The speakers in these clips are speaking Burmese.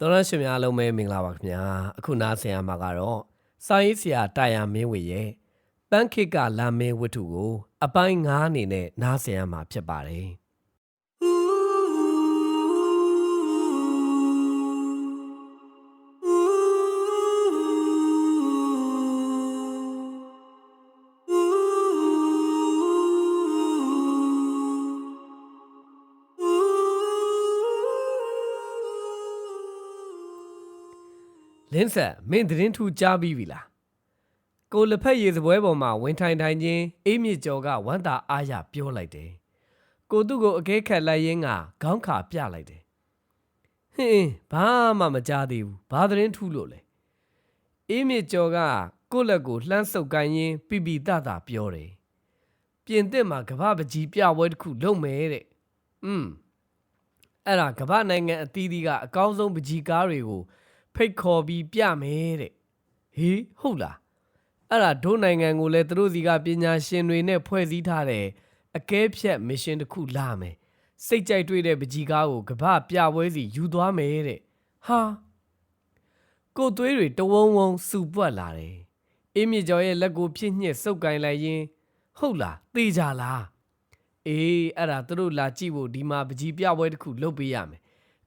တော်ရရှင်များအားလုံးပဲမင်္ဂလာပါခင်ဗျာအခုနားဆင်ရမှာကတော့စာရေးဆရာတာယာမင်းဝေရဲ့ပန်းခိတ်ကလာမင်းဝတ္ထုကို အပိုင်း9အနေနဲ့နားဆင်ရမှာဖြစ်ပါတယ် လင်းဆက်မင်းသတင်းထူကြားပြီးပြီလားကိုလက်ဖက်ရည်စပွဲပေါ်မှာဝင်ထိုင်ထိုင်ချင်းအေးမြင့်ကျော်ကဝမ်းသာအားရပြောလိုက်တယ်ကိုသူ့ကိုအကဲခတ်လိုက်ရင်းကခေါင်းခါပြလိုက်တယ်ဟင်းဘာမှမကြားသေးဘူးဘာသတင်းထူလို့လဲအေးမြင့်ကျော်ကကိုယ့်လက်ကိုလှမ်းဆုပ်ကိုင်းရင်းပြပြတတပြောတယ်ပြင်သစ်မှာကမ္ဘာပကြီးပြပွဲတစ်ခုလုပ်မယ်တဲ့อืมအဲ့ဒါကမ္ဘာနိုင်ငံအသီးသီးကအကောင်းဆုံးပကြီးကားတွေကို ဖိတ်ခေါ်ပြီးပြမယ်တဲ့ဟေးဟုတ်လားအဲ့ဒါဒုနိုင်ငံကိုလည်းသူတို့စီကပညာရှင်တွေနဲ့ဖွဲ့စည်းထားတဲ့အကဲဖြတ်မစ်ရှင်တစ်ခုလာမယ်စိတ်ကြိုက်တွေ့တဲ့ပကြီးကားကိုကမ္ဘာပြပွဲစီယူသွားမယ်တဲ့ဟာကိုယ်သွေးတွေတဝုံဝုံစူပွက်လာတယ်အင်းမြင့်ကျော်ရဲ့လက်ကိုဖြစ်ညှစ်စုပ်ကင်လိုက်ရင်ဟုတ်လားသေကြလားအေးအဲ့ဒါသူတို့လာကြည့်ဖို့ဒီမှာပကြီးပြပွဲတစ်ခုလုပ်ပေးရမယ်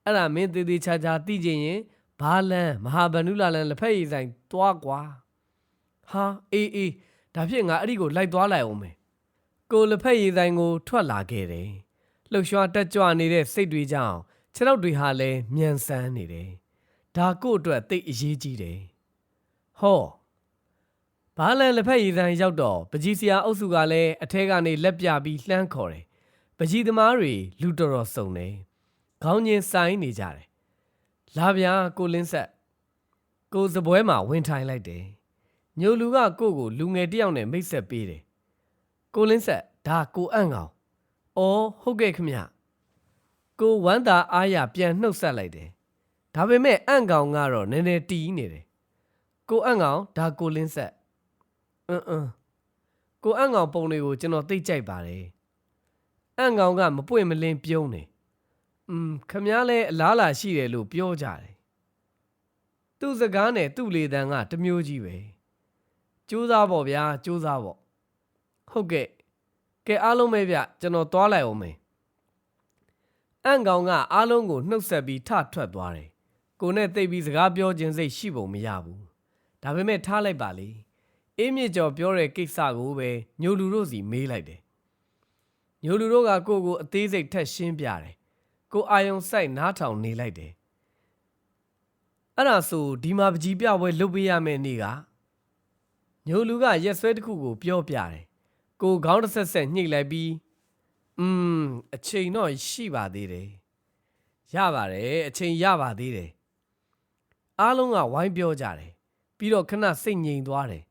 အဲ့ဒါမင်းသေးသေးချာချာသိချင်ရင် ဘာလန်မဟာဗန္ဓုလာလန်လက်ဖက်ရည်ဆိုင်သွားကွာဟာအေးအေးဒါဖြင့်ငါအဲ့ဒီကိုလိုက်သွားလိုက်အောင်မယ်ကိုလက်ဖက်ရည်ဆိုင်ကို ထွက်လာခဲ့တယ်လှုပ်ရှားတက်ကြွနေတဲ့စိတ်တွေကြောင့်ခြေထောက်တွေဟာလည်းမြန်ဆန်းနေတယ်ဒါကို့အတွက်သိပ်အရေးကြီးတယ်ဟောဘာလန်လက်ဖက်ရည်ဆိုင်ရောက်တော့ပကြီးစရာအုပ်စုကလည်းအထဲကနေလက်ပြပြီးလှမ်းခေါ်တယ်ပကြီးသမားတွေလူတော်တော်စုံတယ်ခေါင်းချင်းဆိုင်နေကြတယ် လာဗျာကိုလင်းဆက်ကိုစပွဲမှာဝင်ထိုင်လိုက်တယ်ညိုလူကကိုကိုလူငယ်တစ်ယောက်နဲ့မိတ်ဆက်ပေးတယ်ကိုလင်းဆက်ဒါကိုအန့်ကောင်အော်ဟုတ်ကဲ့ခမကိုဝမ်းသာအားရပြန်နှုတ်ဆက်လိုက်တယ်ဒါပေမဲ့အန့်ကောင်ကတော့နည်းနည်းတီးနေတယ်ကိုအန့်ကောင်ဒါကိုလင်းဆက်အင်းအင်းကိုအန့်ကောင်ပုံတွေကိုကျွန်တော်သိကြိုက်ပါတယ်အန့်ကောင်ကမပွင့်မလင်းပြုံးတယ် อืมခမ ्या လဲအလားလာရှိတယ်လို့ပြောကြတယ်သူ့စကားနဲ့သူ့လေတံကတစ်မျိုးကြီးပဲစူးစားပေါ့ဗျာစူးစားပေါ့ဟုတ်ကဲ့ကဲအားလုံးပဲဗျကျွန်တော်သွားလိုက်အောင်မယ်အန့်ကောင်ကအားလုံးကိုနှုတ်ဆက်ပြီးထထွက်သွားတယ်ကိုနဲ့တိတ်ပြီးစကားပြောခြင်းစိတ်ရှိပုံမရဘူးဒါပေမဲ့ထားလိုက်ပါလေအေးမြင့်ကျော်ပြောတဲ့ကိစ္စကိုပဲညိုလူတို့စီမေးလိုက်တယ်ညိုလူတို့ကကိုယ့်ကိုအသေးစိတ်ထက်ရှင်းပြတယ် ကိုအာယုံဆိုင်နားထောင်နေလိုက်တယ်အဲ့ဒါဆိုဒီမှာပကြီးပြပွဲလုပ်ပေးရမယ့်နေ့ကညိုလူကရက်ဆွဲတစ်ခုကိုပြောပြတယ်ကိုခေါင်းတစ်ဆက်ဆက်ညှိလိုက်ပြီးอืมအချိန်တော့ရှိပါသေးတယ်ရပါတယ်အချိန်ရပါသေးတယ်အားလုံးကဝိုင်းပြောကြတယ်ပြီးတော့ခဏစိတ်ငြိမ်သွားတယ်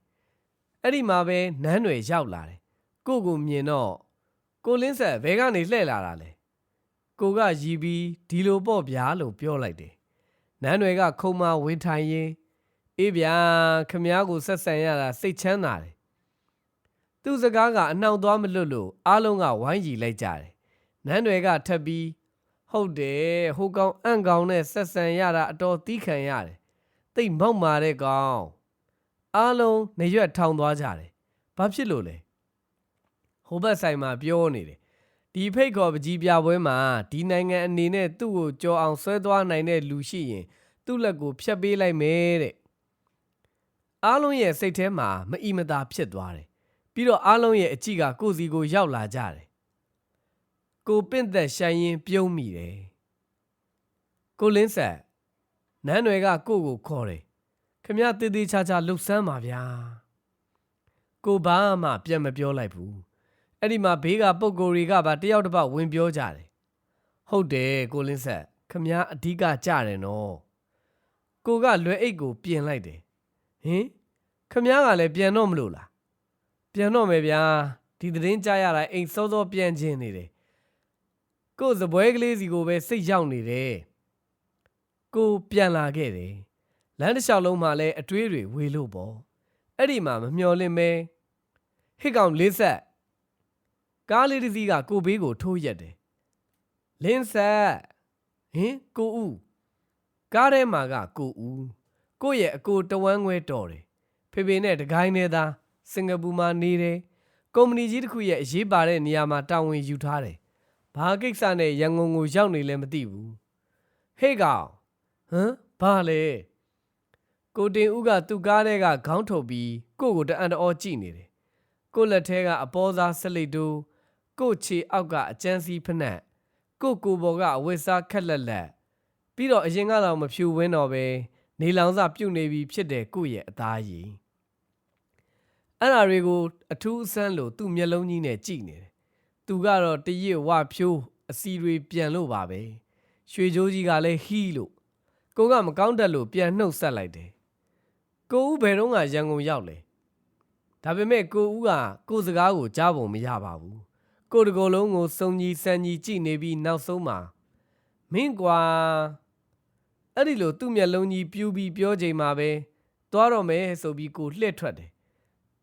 အဲ့ဒီမှာပဲနန်းတွေရောက်လာတယ်ကိုကိုမြင်တော့ကိုလင်းဆက်ဘဲကနေလှည့်လာတာလေ ကိုကရီးပြီးဒီလိုပေါ့ဗျာလို့ပြောလိုက်တယ်။နန်းတွေကခုံမဝင်ထိုင်ရင်အေးဗျာခမ ्या ကိုဆက်ဆံရတာစိတ်ချမ်းသာတယ်။သူ့စကားကအနှောင်သွားမလွတ်လို့အားလုံးကဝိုင်းကြည့်လိုက်ကြတယ်။နန်းတွေကထပ်ပြီးဟုတ်တယ်ဟိုကောင်အန့်ကောင်နဲ့ဆက်ဆံရတာအတော်သီးခံရတယ်။တိတ်မောက်မာတဲ့ကောင်အားလုံးနေရွက်ထောင်သွားကြတယ်။ဘာဖြစ်လို့လဲ။ဟိုဘက်ဆိုင်မှာပြောနေတယ် ဒီဖိတ်ခေါ်ပကြီးပြပွဲမှာဒီနိုင်ငံအနေနဲ့သူ့ကိုကြော်အောင်ဆွဲသွားနိုင်တဲ့လူရှိရင် သူ့လက်ကိုဖျက်ပေးလိုက်မယ်တဲ့အားလုံးရဲ့စိတ်ထဲမှာမအီမသာဖြစ်သွားတယ်ပြီးတော့အားလုံးရဲ့အကြည့်ကကိုယ့်စီကိုရောက်လာကြတယ်ကိုပင့်သက်ရှိုင်းရင်ပြုံးမိတယ်ကိုလင်းဆက်နန်းတွေကကိုကိုခေါ်တယ်ခမရတည်တည်ချာချာလှုပ်ဆန်းပါဗျာကိုဘာမှပြန်မပြောလိုက်ဘူး အဲ့ဒီမှာဘေးကပုံကိုယ်တွေကပါတယောက်တစ်ပတ်ဝင်ပြောကြတယ်ဟုတ်တယ်ကိုလင်းဆက်ခမားအဓိကကြတယ်နော်ကိုကလွယ်အိတ်ကိုပြင်လိုက်တယ်ဟင်ခမားကလည်းပြန်တော့မလို့လားပြန်တော့မယ်ဗျာဒီသတင်းကြားရတာအိမ်စောစောပြန်ခြင်းနေတယ်ကိုစပွဲကလေးစီကိုပဲစိတ်ရောက်နေတယ်ကိုပြန်လာခဲ့တယ်လမ်းတစ်လျှောက်လုံးမှာလည်းအတွေးတွေဝေလို့ပေါ့အဲ့ဒီမှာမမျော်လင့်မဲဟစ်ကောင်လေးဆက် ကားလေးတစ်စီးကကိုဘေးကိုထိုးရက်တယ်လင်းဆက်ဟင်ကိုဦးကကားထဲမှာကကိုဦးကိုယ့်ရဲ့အကိုတဝမ်းခွဲတော်တယ်ဖေဖေနဲ့တကိုင်းနဲ့သားစင်ကာပူမှာနေတယ်ကုမ္ပဏီကြီးတစ်ခုရဲ့အရေးပါတဲ့နေရာမှာတာဝန်ယူထားတယ်ဘာကိစ္စနဲ့ရန်ကုန်ကိုရောက်နေလဲမသိဘူးဟေ့ကောင်ဟမ်ဘာလဲကိုတင်ဦးကသူ့ကားထဲကခေါင်းထုတ်ပြီးကို့ကိုတအံ့တအောကြည့်နေတယ်ကို့လက်ထဲကအပေါ်စားဆက်လိတ်တူ ကို့ခြေအောက်ကအကျန်းစီဖက်နှက်ကို့ကိုယ်ပေါ်ကအဝတ်စားခက်လက်လက်ပြီးတော့အရင်ကတော့မဖြူဝင်းတော့ပဲနေလောင်စာပြုတ်နေပြီဖြစ်တယ်ကိုယ့်ရဲ့အသားရည်အဲ့ဓာတွေကိုအထူးအဆန်းလို့သူ့မျက်လုံးကြီးနဲ့ကြည့်နေတယ်သူကတော့တရစ်ဝဖြိုးအစီတွေပြန်လို့ပါပဲရွှေကြိုးကြီးကလည်းဟီးလို့ကိုကမကောင်းတတ်လို့ပြန်နှုတ်ဆက်လိုက်တယ်ကိုဦးဘယ်တော့ကရန်ကုန်ရောက်လဲဒါပေမဲ့ကိုဦးကကိုစကားကိုကြားပုံမရပါဘူး ကိုတကောလုံးကိုစုံကြီးစံကြီးကြည့်နေပြီးနောက်ဆုံးမှာမင်းကွာအဲ့ဒီလိုသူ့မျက်လုံးကြီးပြူပြီးပြောချိန်မှာပဲသွားတော့မယ်ဆိုပြီးကိုလှည့်ထွက်တယ်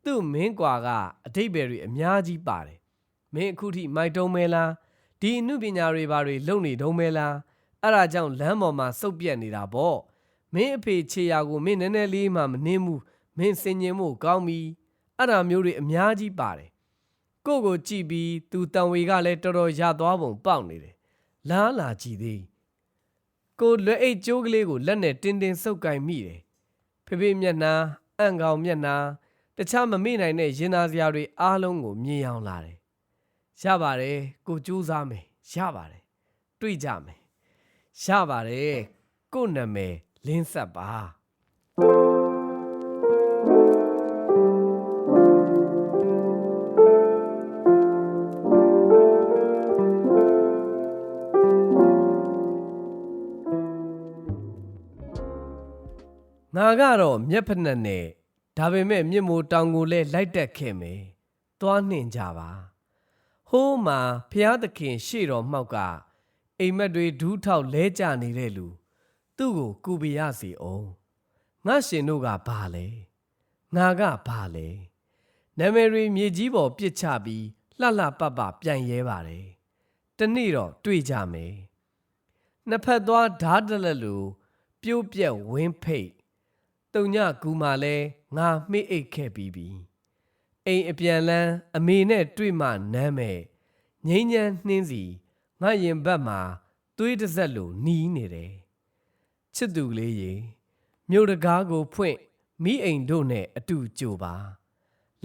သူ့မင်းကွာကအတိတ်ဘယ်တွေအများကြီးပါတယ်မင်းအခုထိမိုက်တုံးမဲလားဒီအမှုပညာတွေဘာတွေလုံနေတုံးမဲလားအဲ့ဒါကြောင့်လမ်းပေါ်မှာစုပ်ပြက်နေတာပေါ့မင်းအဖေခြေရာကိုမင်းနည်းနည်းလေးမှမနှင်းဘူးမင်းစင်ញင်မှုကောင်းပြီအဲ့ဒါမျိုးတွေအများကြီးပါတယ် ကိုယ့်ကိုကြည့်ပြီးသူတန်ဝေကလည်းတော်တော်ရသွားပုံပေါက်နေတယ်လားလာကြည့်သေးကိုလွယ်အိတ်ကျိုးကလေးကိုလက်နဲ့တင်းတင်းဆုပ်ကင်မိတယ်ဖေဖေမျက်နှာအံ့ကောင်မျက်နှာတခြားမမေ့နိုင်တဲ့ရင်သားစရာတွေအားလုံးကိုမြင်အောင်လာတယ်ရပါတယ်ကိုကြိုးစားမယ်ရပါတယ်တွေ့ကြမယ်ရပါတယ်ကိုနာမည်လင်းဆက်ပါ ငါကတော့မျက်ဖက်နှက်နဲ့ဒါပေမဲ့မြင့်မိုးတောင်ကိုလည်းလိုက်တက်ခဲ့မယ်။သွားနှင်ကြပါ။ဟိုးမှာဖျားသခင်ရှေ့တော်မှောက်ကအိမ်မက်တွေဒူးထောက်လဲကျနေတဲ့လူသူ့ကိုကူပြရစီအောင်။ငါရှင်တို့ကဘာလဲ။ငါကဘာလဲ။နာမည်တွေမြေကြီးပေါ်ပြစ်ချပြီးလှလှပပပြန်ရဲပါတယ်။တနေ့တော့တွေ့ကြမယ်။နှစ်ဖက်သွားဓာတ်တလက်လူပြိုးပြက်ဝင်းဖိတ် တုံညကူမာလဲငါမေ့အိတ်ခဲ့ပြီးပြီအိမ်အပြန်လန်းအမေနဲ့တွေ့မှနမ်းမဲ့ငိမ့်ညမ်းနှင်းစီငါရင်ဘက်မှာသွေးတစ်စက်လိုနီးနေတယ်ချစ်သူကလေးရေမြို့တကားကိုဖွင့်မိအိမ်တို့နဲ့အတူကြိုပါ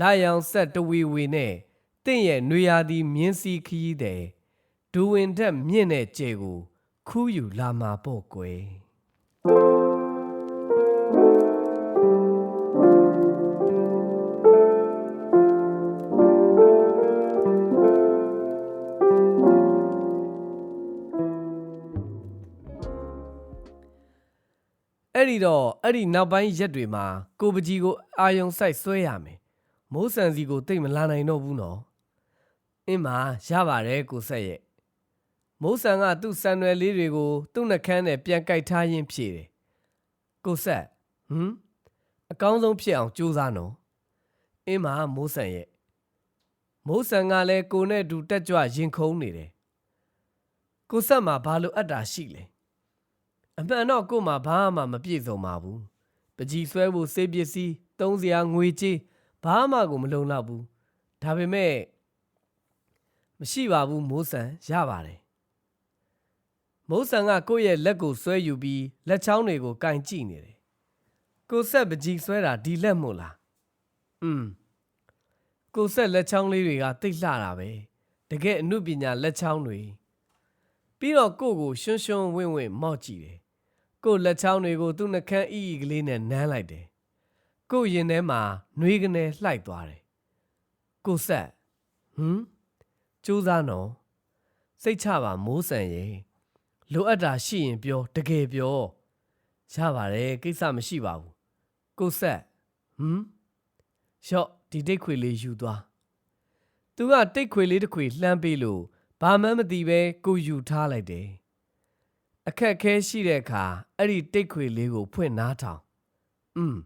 လာရောင်ဆက်တဝီဝီနဲ့တင့်ရဲ့နွေရာသီမြင်းစီခီးတဲ့ဒူဝင်တက်မြင့်တဲ့ကြဲကိုခူးယူလာမှာပေါ့ကွယ် အဲ့ဒီတော့အဲ့ဒီနောက်ပိုင်းရက်တွေမှာကိုပကြီးကိုအာယုံဆိုင်ဆွဲရမယ်မိုးဆန်စီကိုတိတ်မလာနိုင်တော့ဘူးနော်အင်းမရပါတယ်ကိုဆက်ရဲ့မိုးဆန်ကသူ့ဆန်ရွယ်လေးတွေကိုသူ့နှကန်းနဲ့ပြန်ကြိုက်ထားရင်းဖြေတယ်ကိုဆက်ဟမ်အကောင်းဆုံးဖြစ်အောင်ကြိုးစားနော်အင်းမမိုးဆန်ရဲ့မိုးဆန်ကလည်းကိုနဲ့အတူတက်ကြွရင်ခုန်နေတယ်ကိုဆက်မှာဘာလို့အပ်တာရှိလဲ အမှန်တော့ကို့မှာဘာမှမပြည့်စုံပါဘူး။ပကြီးဆွဲဖို့စေးပစ္စည်းသုံးစရာငွေကြေးဘာမှကိုမလုံလောက်ဘူး။ဒါပေမဲ့မရှိပါဘူးမိုးဆန်ရပါတယ်။မိုးဆန်ကကိုယ့်ရဲ့လက်ကိုဆွဲယူပြီးလက်ချောင်းတွေကိုကင်ကြည့်နေတယ်။ကိုဆက်ပကြီးဆွဲတာဒီလက်မို့လား။อืมကိုဆက်လက်ချောင်းလေးတွေကတိတ်လှတာပဲ။တကယ်အမှုပညာလက်ချောင်းတွေပြီးတော့ကိုယ့်ကိုရှွန်းရှွန်းဝင့်ဝင့်မော့ကြည့်တယ် ကို့လက်ချောင်းတွေကိုသူ့နှကန်းအီအီကလေးနဲ့နမ်းလိုက်တယ်။ကို့ရင်ထဲမှာနှွေးကနေလှိုက်သွားတယ်။ကို့ဆက်ဟမ်စူးစားနော်စိတ်ချပါမိုးဆန်ရဲ့လိုအပ်တာရှိရင်ပြောတကယ်ပြောရပါတယ်ကိစ္စမရှိပါဘူး။ကို့ဆက်ဟမ်ရော့ဒီတိတ်ခွေလေးယူသွား။ तू ကတိတ်ခွေလေးတစ်ခွေလှမ်းပေးလို့ဘာမှမသိပဲကိုယူထားလိုက်တယ်။ အခက်အခဲရှိတဲ့အခါအဲ့ဒီတိတ်ခွေလေးကိုဖွင့်နားထောင်။อืม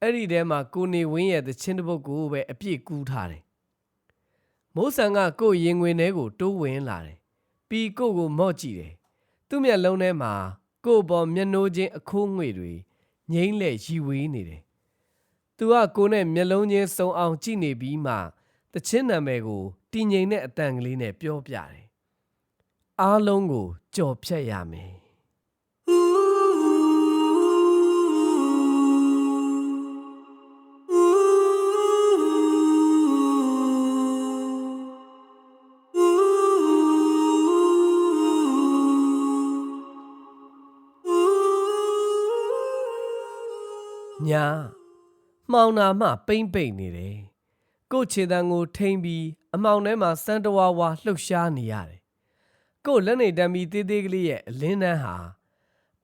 အဲ့ဒီထဲမှာကိုနေဝင်းရဲ့သချင်းတစ်ပုတ်ကိုပဲအပြည့်ကူးထားတယ်။မိုးဆန်ကကို့ရင်ငွေထဲကိုတိုးဝင်လာတယ်။ပြီးကို့ကိုမော့ကြည့်တယ်။သူ့မျက်လုံးထဲမှာကို့ပေါ်မျက်နှိုးချင်းအခိုးငွေတွေငိမ့်လက်ရီဝေးနေတယ်။သူကကိုနဲ့မျက်လုံးချင်းစုံအောင်ကြည့်နေပြီးမှတချင်းနာမည်ကိုတည်ငြိမ်တဲ့အတန်ကလေးနဲ့ပြောပြတယ်။ အားလုံးကိုကြော်ဖြတ်ရမယ်။ညာမှောင်နာမှပိမ့်ပိတ်နေတယ်ကို့ခြေတံကိုထိမ့်ပြီးအမောင်ထဲမှာစမ်းတဝါဝါလှုပ်ရှားနေရတယ် ကို့လက်နေတံမီသေးသေးကလေးရဲ့အလင်းနှန်းဟာ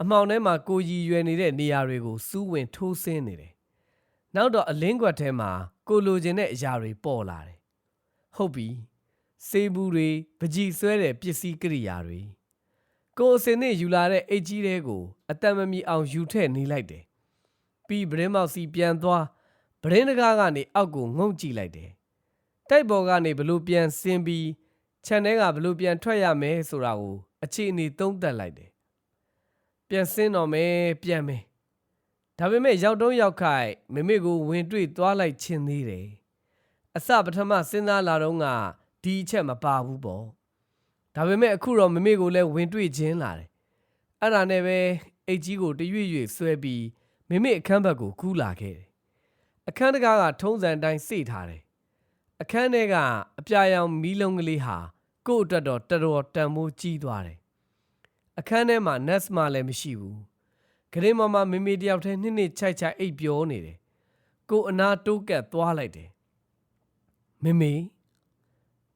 အမောင်ထဲမှာကိုရည်ရွယ်နေတဲ့နေရာတွေကိုစူးဝင်ထိုးဆင်းနေတယ်နောက်တော့အလင်းကွက်ထဲမှာကိုလိုချင်တဲ့အရာတွေပေါ်လာတယ်ဟုတ်ပြီစေဘူးတွေပကြီးဆွဲတဲ့ပစ္စည်းကိရိယာတွေကိုအစင်းနဲ့ယူလာတဲ့အိတ်ကြီးတွေကိုအတံမမီအောင်ယူထည့်နေလိုက်တယ်ပြီးဗရင်မောက်စီပြန်သွားဗရင်တကားကနေအောက်ကိုငုံကြည့်လိုက်တယ်တိုက်ပေါ်ကနေဘလို့ပြန်ဆင်းပြီး ခြံထဲကဘလို့ပြန်ထွက်ရမယ်ဆိုတာကိုအခြေအနေသုံးသပ်လိုက်တယ်ပြန်ဆင်းတော့မယ်ပြန်မယ်ဒါပေမဲ့ရောက်တော့ရောက်ခိုက်မမေကိုဝင်တွေ့သွားလိုက်ခြင်းသေးတယ်အစပထမစဉ်းစားလာတော့ကဒီအချက်မပါဘူးပေါ့ဒါပေမဲ့အခုတော့မမေကိုလည်းဝင်တွေ့ခြင်းလာတယ်အဲ့ဒါနဲ့ပဲအိတ်ကြီးကိုတရွေ့ရွေ့ဆွဲပြီးမိမိအခန်းဘက်ကိုကူးလာခဲ့တယ်။အခန်းတကားကထုံးစံအတိုင်းစိတ်ထားတယ်။အခန်းထဲကအပြာရောင်မီးလုံးကလေးဟာ ကို့အတွက်တော့တော်တော်တန်မိုးကြီးသွားတယ်။အခန်းထဲမှာနက်စ်မလည်းမရှိဘူး။ဂရင်မမမိမိတယောက်တည်းနှစ်နှစ်ချိုက်ချိုက်အိပ်ပျော်နေတယ်။ကို့အနာတိုးကပ်သွားလိုက်တယ်။မိမိ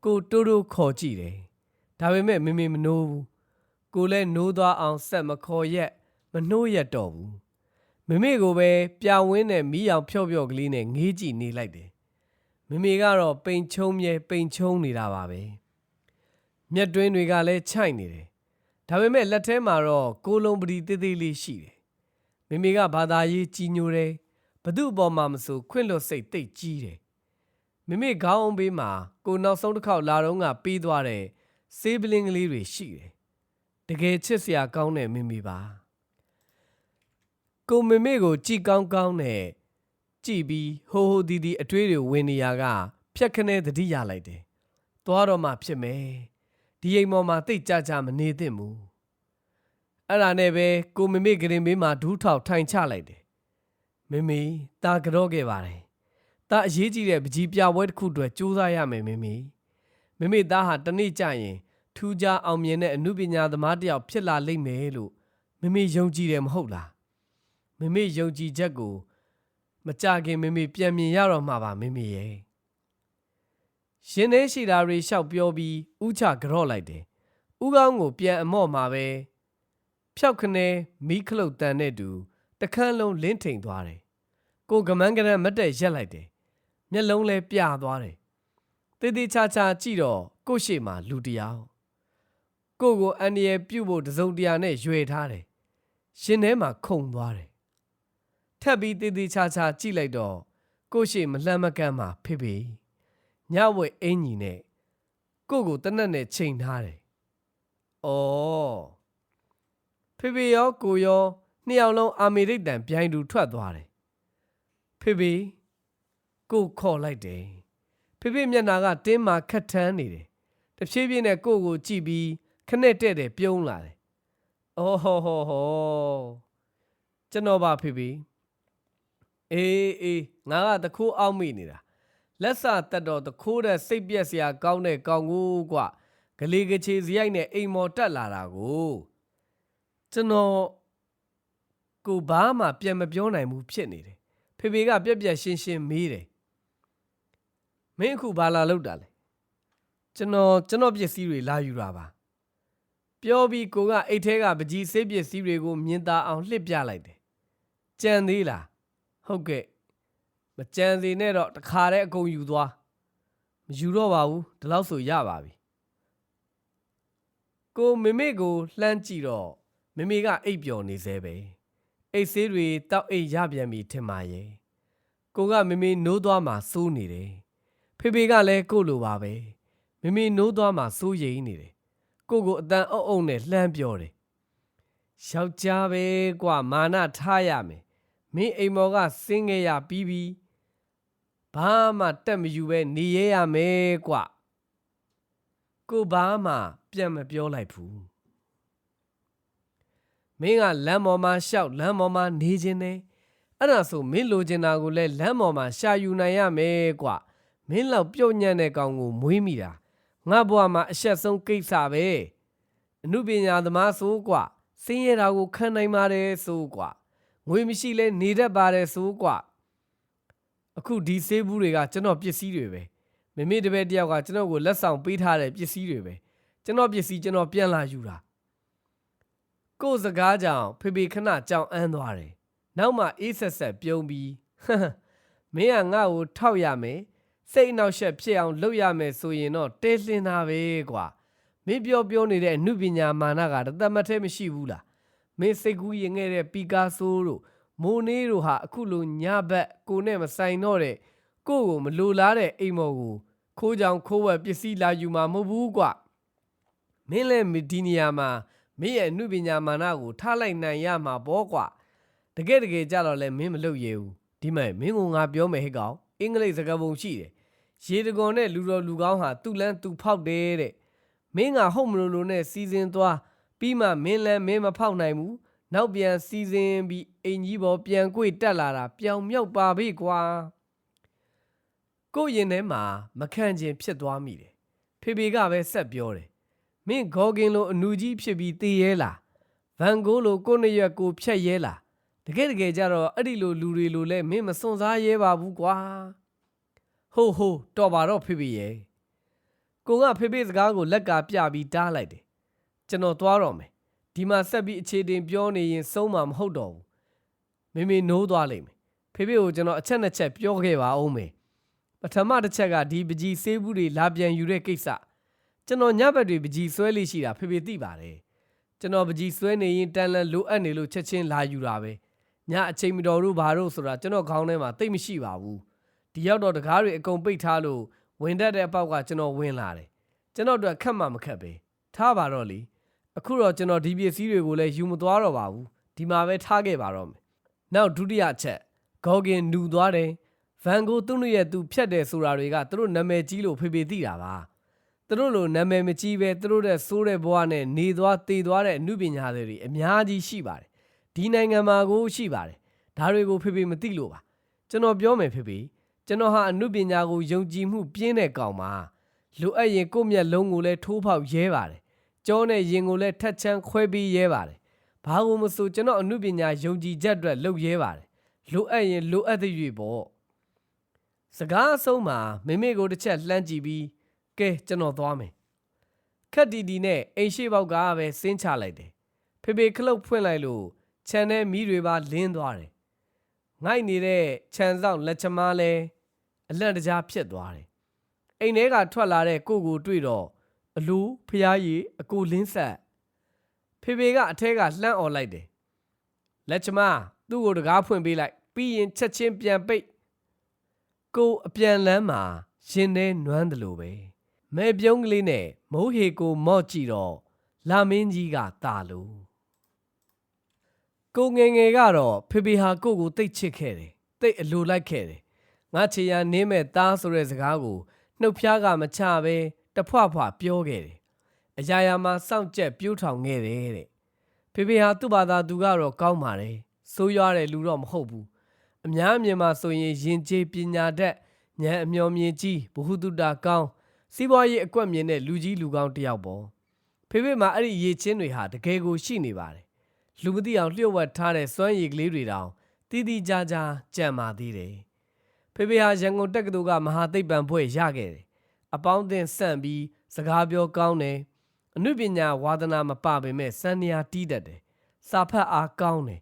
ကိုတိုးတိုးခေါ်ကြည့်တယ်။ဒါပေမဲ့မိမိမနိုးဘူး။ကိုလည်းနိုးသွားအောင်ဆက်မခေါ်ရက်မနှိုးရက်တော့ဘူး။မမေကိုပဲပြဝင်းနဲ့မီးရောင်ဖြော့ဖြော့ကလေးနဲ့ငေးကြည့်နေလိုက်တယ်။မမေကတော့ပိန်ချုံမြဲပိန်ချုံနေတာပါပဲ။ မျက်တွင်းတွေကလည်းခြိုက်နေတယ်။ဒါပေမဲ့လက်ထဲမှာတော့ကိုလုံးပတိသေးသေးလေးရှိတယ်။မမေကဘာသာရေးကြီးညိုတယ်။ဘသူ့အပေါ်မှာမဆိုခွင့်လွတ်စိတ်တိတ်ကြီးတယ်။မမေခေါင်းအောင်ဘေးမှာကိုနောက်ဆုံးတစ်ခေါက်လာတော့ကပေးသွားတဲ့ဆေးပလင်းကလေးတွေရှိတယ်။တကယ်ချစ်စရာကောင်းတဲ့မမေပါ။ကိုမေမေကိုကြည်ကောင်းကောင်းနဲ့ကြည်ပြီးဟိုဟိုဒီဒီအတွေးတွေဝင်နေရကဖြက်ခနဲသတိရလိုက်တယ်။သွားတော့မှဖြစ်မယ်။ ဒီအိမ်ပေါ်မှာတိတ်ကြကြမနေသင့်ဘူး။အဲ့ဒါနဲ့ပဲကိုမေမေဂရင်ဘေးမှာဒူးထောက်ထိုင်ချလိုက်တယ်။မေမေตาကြော့ခဲ့ပါတယ်။ตาအရေးကြီးတဲ့ပကြီးပြပွဲတစ်ခုအတွက်စူးစမ်းရမယ်မေမေ။မေမေသားဟာတနေ့ကျရင်ထူးခြားအောင်မြင်တဲ့အမှုပညာသမားတစ်ယောက်ဖြစ်လာလိမ့်မယ်လို့မေမေယုံကြည်တယ်မဟုတ်လား။ မမေယုံကြည်ချက်ကိုမကြခင်မမေပြန်မြင်ရတော့မှာပါမမေရဲ့ ရှင်နေရှိတာတွေရှောက်ပြောပြီးဥချကြော့လိုက်တယ်ဥကောင်းကိုပြန်အမော့မှာပဲဖြောက်ခနဲမီးခလုတ်တန်တဲ့တူတခန်းလုံးလင်းထိန်သွားတယ်ကိုကမန်းကရန်မတ်တက်ရက်လိုက်တယ်မျက်လုံးလဲပြသွားတယ်တေးသေးချာချာကြည့်တော့ကို့ရှိမှလူတယောက်ကိုကိုအန်ဒီရဲ့ပြုတ်ဖို့တစုံတရာနဲ့ရွယ်ထားတယ်ရှင်ထဲမှာခုန်သွားတယ်ထပ်ပြီးတည်တည်ချာချာကြည့်လိုက်တော့ကို့ရှိမလှမ်းမကမ်းမှာဖေဖေ ညဝဲအင်ကြီးနဲ့ကို့ကိုတနက်နဲ့ချိန်ထားတယ်။အော်ဖေဖေရောကိုရောနှစ်ယောက်လုံးအာမေရိတ်တန်ပြိုင်တူထွက်သွားတယ်။ဖေဖေကို့ခေါ်လိုက်တယ်။ဖေဖေမျက်နှာကတင်းမာခက်ထန်းနေတယ်။တဖြည်းဖြည်းနဲ့ကို့ကိုကြည့်ပြီးခနဲ့တဲ့တဲ့ပြုံးလာတယ်။အော်ဟောဟောဟောကျွန်တော်ပါဖေဖေအေးအေးငါကတခိုးအောက်မိနေတာ လက်စတက်တော့တခိုးတဲ့စိတ်ပြက်စရာကောင်းတဲ့ကောင်ကိုကွာဂလေကချေစရိုက်နဲ့အိမ်မော်တက်လာတာကိုကျွန်တော်ကိုဘာမှပြန်မပြောနိုင်ဘူးဖြစ်နေတယ်ဖေဖေကပြက်ပြက်ရှင်းရှင်းမေးတယ်မင်းအခုဘာလာလောက်တာလဲကျွန်တော်ကျွန်တော်ပစ္စည်းတွေလာယူတာပါပြောပြီးကိုကအိတ်ထဲကပကြီးဆေးပစ္စည်းတွေကိုမြင်သာအောင်လှစ်ပြလိုက်တယ်ကြံသေးလားဟုတ်ကဲ့ မကြံစီနဲ့တော့တခါတည်းအကုန်ယူသွားမယူတော့ပါဘူးဒီလောက်ဆိုရပါပြီကိုမေမေကိုလှမ်းကြည့်တော့မေမေကအိပ်ပျော်နေသေးပဲအိတ်ဆေးတွေတောက်အိတ်ရပြန်ပြီထင်ပါရဲ့ကိုကမေမေနိုးသွားမှစိုးနေတယ်ဖေဖေကလည်းကို့လိုပါပဲမေမေနိုးသွားမှစိုးရိမ်နေတယ်ကိုကိုအတန်အုပ်အုပ်နဲ့လှမ်းပြောတယ်ယောက်ျားပဲကွာမာနထားရမယ်မင်းအိမ်မော်ကစင်းခဲ့ရပြီးပြီ ဘာမှတက်မယူပဲနေရရမယ်ကွာကိုဘာမှပြန်မပြောလိုက်ဘူးမင်းကလမ်းပေါ်မှာရှောက်လမ်းပေါ်မှာနေခြင်းနဲ့အဲ့ဒါဆိုမင်းလိုချင်တာကိုလည်းလမ်းပေါ်မှာရှာယူနိုင်ရမယ်ကွာမင်းလောက်ပြုတ်ညံ့တဲ့ကောင်ကိုမွေးမိတာငါဘဝမှာအဆက်ဆုံးကိစ္စပဲအမှုပညာသမားဆိုကွာစင်းရတာကိုခံနိုင်ပါတယ်ဆိုကွာငွေမရှိလဲနေတတ်ပါတယ်ဆိုကွာ အခုဒီဆေးဘူးတွေကကျွန်တော်ပစ္စည်းတွေပဲမမေတပည့်တယောက်ကကျွန်တော်ကိုလက်ဆောင်ပေးထားတဲ့ပစ္စည်းတွေပဲကျွန်တော်ပစ္စည်းကျွန်တော်ပြန်လာယူတာကိုယ်စကားကြောင့်ဖေဖေခဏကြောင်အန်းသွားတယ်နောက်မှအေးဆက်ဆက်ပြုံးပြီးဟမ်ဟမ်မင်းကငါ့ကိုထောက်ရမယ်စိတ်အနှောက်အယှက်ဖြစ်အောင်လုပ်ရမယ်ဆိုရင်တော့တဲလှင်တာပဲကွာမင်းပြောပြောနေတဲ့အမှုပညာမာနကတသက်မထဲမရှိဘူးလားမင်းစိတ်ကူးရင်ခဲ့တဲ့ပီကာဆိုတို့ မိုးနေတို့ဟာအခုလိုညဘက်ကိုနဲ့မဆိုင်တော့တဲ့ကိုယ့်ကိုမလိုလားတဲ့အိမ်မော်ကိုခိုးကြောင်ခိုးဝက်ပစ္စည်းလာယူမှာမဟုတ်ဘူးကွာမင်းလည်းဒီနေရာမှာမင်းရဲ့အမှုပညာမာနကိုထားလိုက်နိုင်ရမှာပေါ့ကွာတကယ်တကယ်ကြတော့လဲမင်းမလုပ်ရဘူးဒီမဲ့မင်းကငါပြောမယ်ဟဲ့ကောင်အင်္ဂလိပ်စကားပုံရှိတယ်ရေတကွန်နဲ့လူတော်လူကောင်းဟာသူ့လန်းသူဖောက်တယ်တဲ့မင်းကဟုတ်မလို့လို့နဲ့စီစဉ်သွားပြီးမှမင်းလန်းမင်းမဖောက်နိုင်ဘူး နောက်ပြန်စီစဉ်ပြီးအိမ်ကြီးပေါ်ပြန်ကွေ့တက်လာတာပြောင်မြောက်ပါပြီကွာကိုယ့်ရင်ထဲမှာမခံချင်ဖြစ်သွားမိတယ်ဖေဖေကပဲဆက်ပြောတယ်မင်းဂေါ်ကင်လိုအနူကြီးဖြစ်ပြီးတည်ရဲလားဗန်ဂိုးလိုကိုနှစ်ရက်ကိုဖြတ်ရဲလားတကယ်တကယ်ကြတော့အဲ့ဒီလိုလူတွေလိုလဲမင်းမစွန့်စားရဲပါဘူးကွာဟိုးဟိုးတော်ပါတော့ဖေဖေရဲ့ကိုကဖေဖေစကားကိုလက်ကပြပြီးတားလိုက်တယ်ကျွန်တော်သွားတော့မယ် ဒီမှာဆက်ပြီးအခြေတင်ပြောနေရင်ဆုံးမှာမဟုတ်တော့ဘူးမေမေနိုးသွားလိမ့်မယ်ဖေဖေကိုကျွန်တော်အချက်နှစ်ချက်ပြောခဲ့ပါအောင်မယ်ပထမတစ်ချက်ကဒီပကြီးဆေးဘူးတွေလာပြန်ယူတဲ့ကိစ္စကျွန်တော်ညဘက်တွေပကြီးဆွဲလေးရှိတာဖေဖေသိပါတယ်ကျွန်တော်ပကြီးဆွဲနေရင်တန်လန်လိုအပ်နေလို့ချက်ချင်းလာယူတာပဲညအချိန်မတော်တို့ဘာတို့ဆိုတာကျွန်တော်ခေါင်းထဲမှာသိမရှိပါဘူးဒီရောက်တော့တကားတွေအကုန်ပိတ်ထားလို့ဝင်တတ်တဲ့အပေါက်ကကျွန်တော်ဝင်လာတယ်ကျွန်တော်တို့ခက်မှမခက်ပဲထားပါတော့လေအ ခုတော့ကျွန်တော်ဒီပစ္စည်းတွေကိုလည်းယူမသွားတော့ပါဘူးဒီမှာပဲထားခဲ့ပါတော့မယ်နောက်ဒုတိယချက်ဂေါဂင်နူသွားတယ်ဗန်ဂိုသူ့ရဲ့သူဖြတ်တယ်ဆိုတာတွေကသူတို့နာမည်ကြီးလို့ဖေဖေသိတာပါသူတို့လိုနာမည်မကြီးပဲသူတို့တဲ့စိုးတဲ့ဘဝနဲ့နေသွားတည်သွားတဲ့အမှုပညာတွေအများကြီးရှိပါတယ်ဒီနိုင်ငံမှာကိုရှိပါတယ်ဒါတွေကိုဖေဖေမသိလို့ပါကျွန်တော်ပြောမယ်ဖေဖေကျွန်တော်ဟာအမှုပညာကိုယုံကြည်မှုပြင်းတဲ့ကောင်ပါလိုအပ်ရင်ကိုယ့်မျက်လုံးကိုလည်းထိုးဖောက်ရဲပါတယ် ကြောနဲ့ရင်ကိုလည်းထက်ချမ်းခွဲပြီးရဲပါတယ်ဘာလို့မဆိုကျွန်တော်အမှုပညာယုံကြည်ချက်အတွက်လုပ်ရဲပါတယ်လိုအပ်ရင်လိုအပ်တဲ့၍ပေါ့စကားအဆုံးမှာမိမိကိုတစ်ချက်လှမ်းကြည့်ပြီးကဲကျွန်တော်သွားမယ်ခက်တီတီနဲ့အိမ်ရှိပေါက်ကပဲဆင်းချလိုက်တယ်ဖေဖေခလုတ်ဖွင့်လိုက်လို့ခြံထဲမီးတွေပါလင်းသွားတယ်ငိုက်နေတဲ့ခြံဆောင်လက်ချမားလဲအလန့်တကြားဖြစ်သွားတယ်အိမ်ထဲကထွက်လာတဲ့ကိုကိုတွေ့တော့ အလူဖျားရည်အကိုလင်းဆက်ဖေဖေကအထဲကလှမ်းអော်လိုက်တယ်လက်ချမားသူ့ကိုတကားဖွင့်ပေးလိုက်ပြီးရင်ချက်ချင်းပြန်ပိတ်ကိုအပြန်လန်းမှာရင်ထဲနွမ်းတယ်လို့ပဲမဲပြုံးကလေးနဲ့မိုးဟေကိုမော့ကြည့်တော့လာမင်းကြီးကတာလို့ကိုငယ်ငယ်ကတော့ဖေဖေဟာကိုကိုတိတ်ချစ်ခဲ့တယ်တိတ်အလိုလိုက်ခဲ့တယ်ငါချေရနင်းမဲ့သားဆိုတဲ့စကားကိုနှုတ်ဖျားကမချပဲ တဖွားဖွားပြောခဲ့တယ်အရာရာမှာစောင့်ကြက်ပြိုးထောင်ခဲ့တယ်တဲ့ဖေဖေဟာသူ့ဘာသာသူကတော့ကောင်းပါတယ်စိုးရွားတဲ့လူတော့မဟုတ်ဘူးအများအမြင်မှာဆိုရင်ယဉ်ကျေးပညာတတ်ဉာဏ်အမျော်မြင်ကြီးဘ ഹു တုတကောင်းစီးပွားရေးအကွက်မြင်တဲ့လူကြီးလူကောင်းတစ်ယောက်ပေါ့ဖေဖေမှာအဲ့ဒီရေချင်းတွေဟာတကယ်ကိုရှိနေပါတယ်လူမသိအောင်လျှို့ဝှက်ထားတဲ့စွမ်းရည်ကလေးတွေတောင်တီးတီးကြားကြားကြံပါသေးတယ်ဖေဖေဟာရန်ကုန်တက္ကသိုလ်ကမဟာသိပ္ပံဘွဲ့ရခဲ့တယ် အပေါင်းအသင်းဆန့်ပြီးစကားပြောကောင်းတယ်အနုပညာဝါသနာမပပေမဲ့စံနေရာတီးတတ်တယ်စာဖတ်အားကောင်းတယ်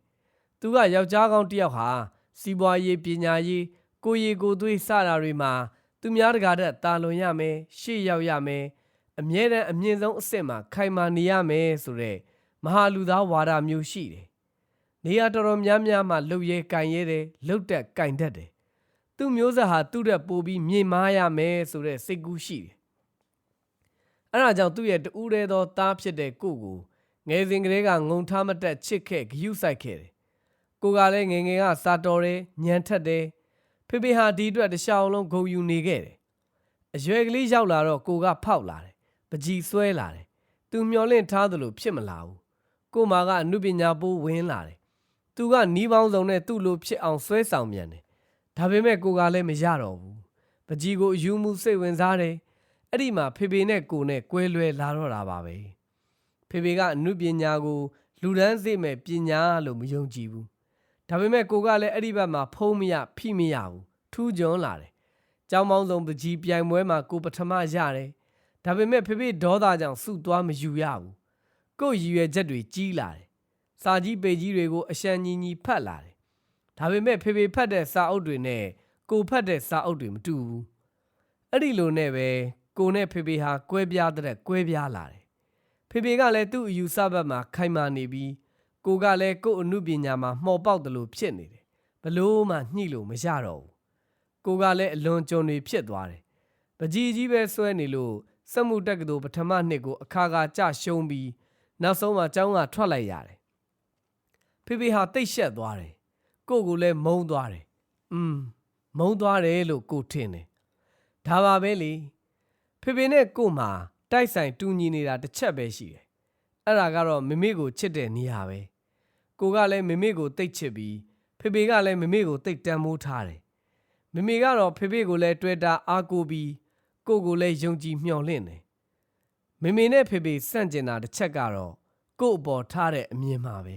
သူကယောက်ျားကောင်းတစ်ယောက်ဟာစီးပွားရေးပညာရေးကိုရီကိုသွေးစတာတွေမှာသူများတကာတဲ့တာလွန်ရမယ်ရှေ့ရောက်ရမယ်အမြဲတမ်းအမြင့်ဆုံးအဆင့်မှာခိုင်မာနေရမယ်ဆိုတဲ့မဟာလူသားဝါဒမျိုးရှိတယ်။နေရာတော်တော်များများမှာလှုပ်ရဲကင်ရဲတယ်လှုပ်တက်ကင်တတ်တယ်။ သူ့မျိုးဆက်ဟာသူ့တက်ပိုပြီးမြင့်မားရမယ်ဆိုတဲ့စိတ်ကူးရှိတယ်။အဲဒါကြောင့်သူ့ရဲ့တူးရဲသောသားဖြစ်တဲ့ကိုကိုငယ်စဉ်ကလေးကငုံထားမတက်ချစ်ခဲ့ဂယုစိုက်ခဲ့တယ်ကိုကလည်းငယ်ငယ်ကစာတော်တယ်ညံထက်တယ်ဖေဖေဟာဒီအတွက်တစ်ရှောင်းလုံးဂုံယူနေခဲ့တယ်အရွယ်ကလေးရောက်လာတော့ကိုကဖောက်လာတယ်ပကြီးဆွဲလာတယ်သူမျောလင့်ထားသလိုဖြစ်မလာဘူးကိုမာကအမှုပညာပိုးဝင်လာတယ်သူကနီးပေါင်းစုံနဲ့သူ့လိုဖြစ်အောင်ဆွဲဆောင်မြန်တယ် ဒါပေမဲ့ကိုကလည်းမရတော့ဘူးပကြီးကိုအယူမှုစိတ်ဝင်စားတယ်အဲ့ဒီမှာဖေဖေနဲ့ကိုနဲ့ကွဲလွဲလာတော့တာပါပဲဖေဖေကအမှုပညာကိုလူဒန်းစေမဲ့ပညာလို့မယုံကြည်ဘူးဒါပေမဲ့ကိုကလည်းအဲ့ဒီဘက်မှာဖုံးမရဖိမရဘူးထူးကျွန်းလာတယ်ကျောင်းပေါင်းစုံပကြီးပြိုင်ပွဲမှာကိုပထမရတယ်ဒါပေမဲ့ဖေဖေဒေါသကြောင့်စုသွားမယူရဘူးကို့ရည်ရွယ်ချက်တွေကြီးလာတယ်စာကြီးပေကြီးတွေကိုအရှံညီညီဖတ်လာတယ် ဒါပေမဲ့ဖေဖေဖတ်တဲ့စာအုပ်တွေနဲ့ကိုဖတ်တဲ့စာအုပ်တွေမတူဘူးအဲ့ဒီလိုနဲ့ပဲကိုနဲ့ဖေဖေဟာကွဲပြားတဲ့ကွဲပြားလာတယ်ဖေဖေကလည်းသူ့အယူဆဘက်မှာခိုင်မာနေပြီးကိုကလည်းကို့အမှုပညာမှာမှော်ပေါက်တယ်လို့ဖြစ်နေတယ်ဘလို့မှညှိလို့မရတော့ဘူးကိုကလည်းအလွန်ကြုံနေဖြစ်သွားတယ်ပကြီးကြီးပဲဆွဲနေလို့စက်မှုတက္ကသိုလ်ပထမနှစ်ကိုအခါခါကြရှုံးပြီးနောက်ဆုံးမှကျောင်းကထွက်လိုက်ရတယ်ဖေဖေဟာတိတ်ရှက်သွားတယ် ကို့ကိုလည်းမုန်းသွားတယ်อืมမုန်းသွားတယ်လို့ကိုထင်တယ်ဒါပါပဲလေဖေဖေနဲ့ကို့မှာတိုက်ဆိုင်တူညီနေတာတစ်ချက်ပဲရှိတယ်။အဲ့ဒါကတော့မမေကိုချစ်တဲ့နေရာပဲ။ကိုကလည်းမမေကိုတိတ်ချစ်ပြီးဖေဖေကလည်းမမေကိုတိတ်တန်မိုးထားတယ်။မမေကတော့ဖေဖေကိုလည်းတွေ့တာအားကိုပြီးကိုကိုလည်းယုံကြည်မျှော်လင့်တယ်။မမေနဲ့ဖေဖေစန့်ကျင်တာတစ်ချက်ကတော့ကို့အပေါ်ထားတဲ့အမြင်မှာပဲ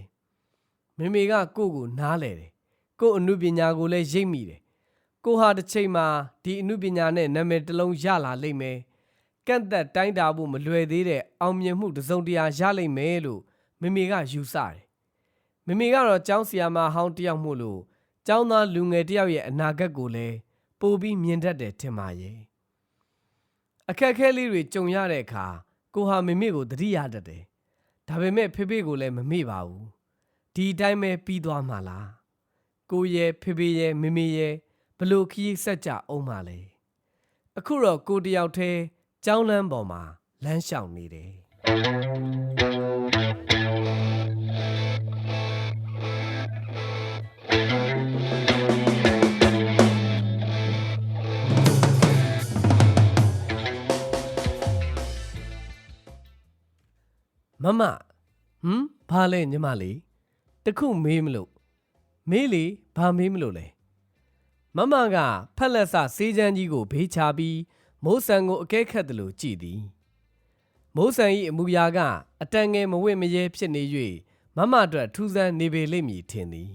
။မမေကကိုကိုနားလဲတယ်။ ကို့အမှုပညာကိုလည်းရိပ်မိတယ်။ကိုဟာတစ်ချိန်မှာဒီအမှုပညာနဲ့နာမည်တစ်လုံးရလာလိမ့်မယ်။ကန့်သက်တိုင်းတာဖို့မလွယ်သေးတဲ့အောင်မြင်မှုတစ်စုံတရာရလိမ့်မယ်လို့မမေကယူဆတယ်။မမေကတော့ကျောင်းဆရာမဟောင်းတစ်ယောက်မို့လို့ကျောင်းသားလူငယ်တစ်ယောက်ရဲ့အနာဂတ်ကိုလည်းပိုပြီးမြင်တတ်တယ်ထင်ပါရဲ့။အခက်အခဲလေးတွေကြုံရတဲ့အခါကိုဟာမမေကိုသတိရတတ်တယ်။ဒါပေမဲ့ဖေဖေကိုလည်းမမေ့ပါဘူး။ဒီအတိုင်းပဲပြီးသွားမှာလား။ ကိုရဲ့ဖေဖေရဲ့မမေရဲ့ဘလို့ခရီးဆက်ကြအောင်ပါလဲ။အခုတော့ကိုတယောက်တည်းကြောင်းလန်းပေါ်မှာလမ်းလျှောက်နေတယ်မမဟမ်ဘာလဲညီမလေးတခုမေးမလို့ မေးလေဘာမေးမလို့လဲမမကဖက်လက်ဆစေးချမ်းကြီးကိုဘေးချပြီးမိုးဆန်ကိုအကဲခတ်တယ်လို့ကြည်သည်မိုးဆန်၏အမူအရာကအတန်ငယ်မဝင့်မရဲဖြစ်နေ၍မမအတွက်ထူးဆန်းနေပေလိမ့်မည်ထင်သည်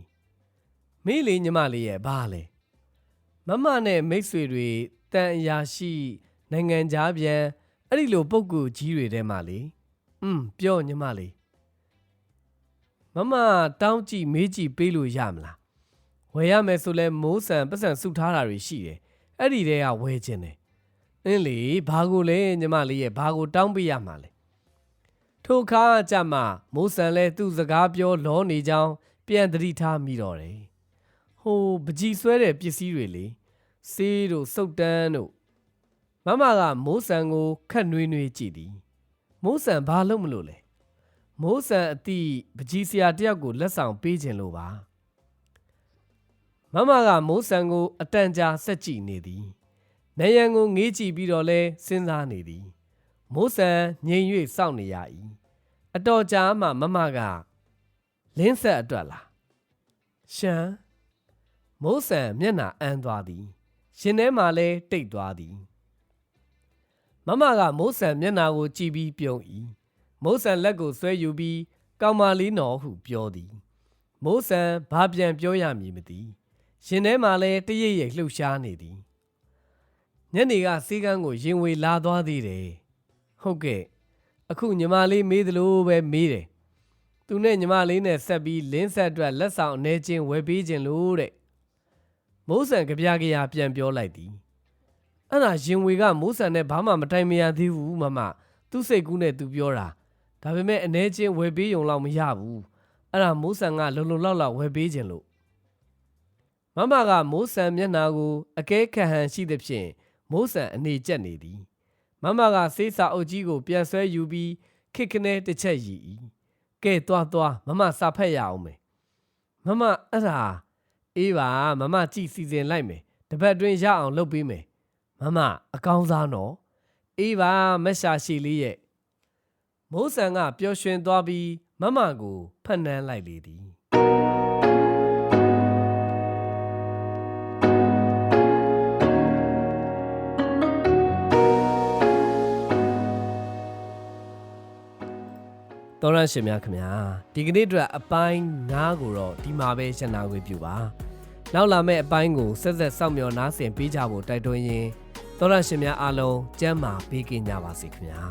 မေးလေညီမလေးရဲ့ဘာလဲမမနဲ့မိတ်ဆွေတွေတန်အရာရှိ နိုင်ငံသားပြန်အဲ့ဒီလိုပုံကူကြီးတွေထဲမှာလေอืมပြောညီမလေး မမတောင်းကြည့်မေးကြည့်ပေးလို့ရမလားဝယ်ရမယ်ဆိုလဲမိုးဆန်ပတ်စံစုထားတာတွေရှိတယ်အဲ့ဒီတဲကဝယ်ခြင်းတယ်အင်းလေဘာကိုလဲညီမလေးရဲ့ဘာကိုတောင်းပေးရမှာလဲထိုအခါကြမှာမိုးဆန်လဲသူ့စကားပြောလောနေကြောင်းပြန်သတိထားမိတော့တယ်ဟိုပကြီးဆွဲတဲ့ပစ္စည်းတွေလေစေးတို့စုတ်တန်းတို့မမကမိုးဆန်ကိုခက်နွေးနွေးကြည့်သည်မိုးဆန်ဘာလို့မလို့လဲ မိုးဆန်အတိပကြီးဆရာတယောက်ကိုလက်ဆောင်ပေးခြင်းလို့ပါမမကမိုးဆန်ကိုအတန်ကြာဆက်ကြည့်နေသည်။နယံကိုငေးကြည့်ပြီးတော့လဲစဉ်းစားနေသည်။မိုးဆန်ငြိမ်၍စောင့်နေရ၏။အတော်ကြာမှမမကလင်းဆက်အတွက်လား။ရှမ်းမိုးဆန်မျက်နှာအန်းသွားသည်။ရှင်ထဲမှလဲတိတ်သွားသည်။မမကမိုးဆန်မျက်နှာကိုကြည့်ပြီးပြုံး၏။ မိုးဆန်လက်ကိုဆွဲယူပြီးကောင်မလေးနော်ဟုပြောသည်။မိုးဆန်ဘာပြန်ပြောရမည်မသိရှင်ထဲမှာလဲတရိပ်ရိပ်လှုပ်ရှားနေသည်ညနေကစေးကန်းကိုရင်ဝေလာသွားသေးတယ်ဟုတ်ကဲ့အခုညီမလေးမေးသလိုပဲမေးတယ်သူနဲ့ညီမလေးနဲ့ဆက်ပြီးလင်းဆက်အတွက်လက်ဆောင်အနေချင်းဝယ်ပေးခြင်းလို့တဲ့မိုးဆန်ကြပြကြရပြန်ပြောလိုက်သည်အဲ့ဒါရင်ဝေကမိုးဆန်နဲ့ဘာမှမတိုင်မရသေးဘူးမမသူ့စိတ်ကူးနဲ့သူပြောတာ ဒါပေမဲ့အနေချင်းဝယ်ပေးုံလောက်မရဘူးအဲ့ဒါမိုးဆန်ကလုံလုံလောက်လောက်ဝယ်ပေးခြင်းလို့မမကမိုးဆန်မျက်နှာကိုအကဲခတ်ဟန်ရှိသဖြင့်မိုးဆန်အနေကျက်နေသည်မမကစေးစာအုပ်ကြီးကိုပြန်ဆွဲယူပြီးခစ်ခနဲတစ်ချက်ရည်၏ကဲသွားသွားမမစာဖက်ရအောင်မယ်မမအဲ့ဒါအေးပါမမကြည့်စီစဉ်လိုက်မယ်တပတ်အတွင်းရအောင်လုပ်ပေးမယ်မမအကောင်းစားနော်အေးပါမက်ရှာရှိလေးရဲ့ မိုးဆန်ကပျော်ရွှင်သွားပြီးမမကိုဖက်နှမ်းလိုက်လေသည်တော်ရရှိမြခင်ဗျာဒီကနေ့အတွက်အပိုင်း9ကိုတော့ဒီမှာပဲရှင်းနာခွင့်ပြုပါနောက်လာမယ့်အပိုင်းကိုဆက်ဆက်စောင့်မျှော်နားဆင်ပေးကြဖို့တိုက်တွန်းရင်းတော်ရရှိမြအားလုံးကျမ်းမာပေးကင်ကြပါစေခင်ဗျာ